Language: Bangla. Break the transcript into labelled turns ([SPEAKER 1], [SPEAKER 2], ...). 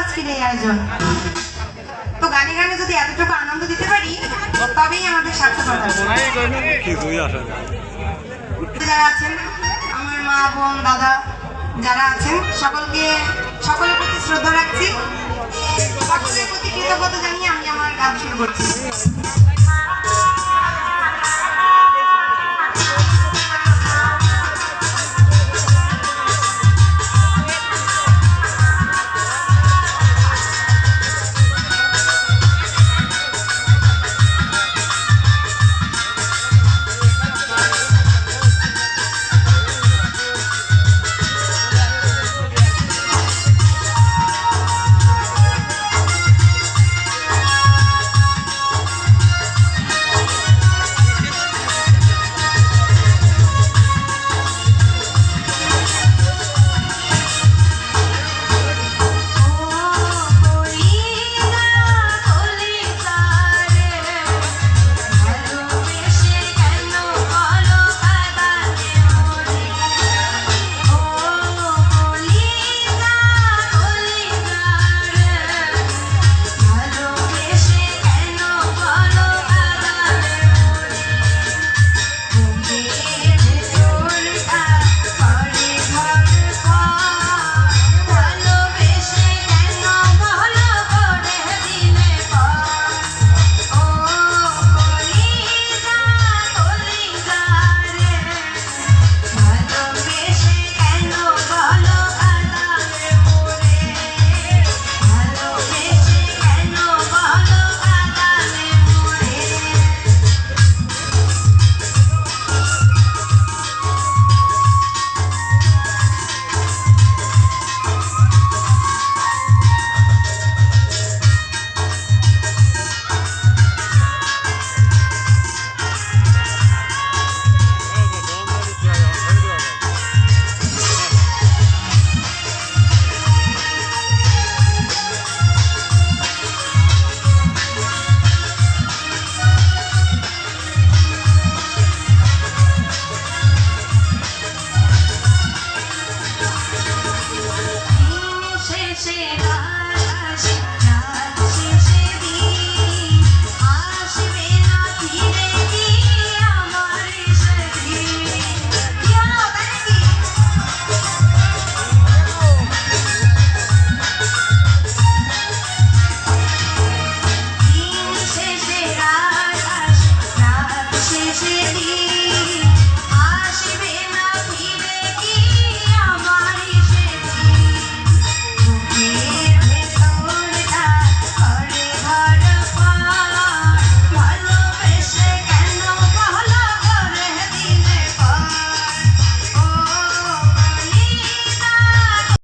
[SPEAKER 1] আজকের এই আয়োজন তো গানে গানে যদি এতটুকু আনন্দ দিতে পারি তবেই আমাদের সার্থকতা যারা আছেন আমার মা বোন দাদা যারা আছেন সকলকে সকলের প্রতি শ্রদ্ধা রাখছি। সকলের প্রতি কৃতজ্ঞতা জানিয়ে আমি আমার গান শুরু করছি। 谁来？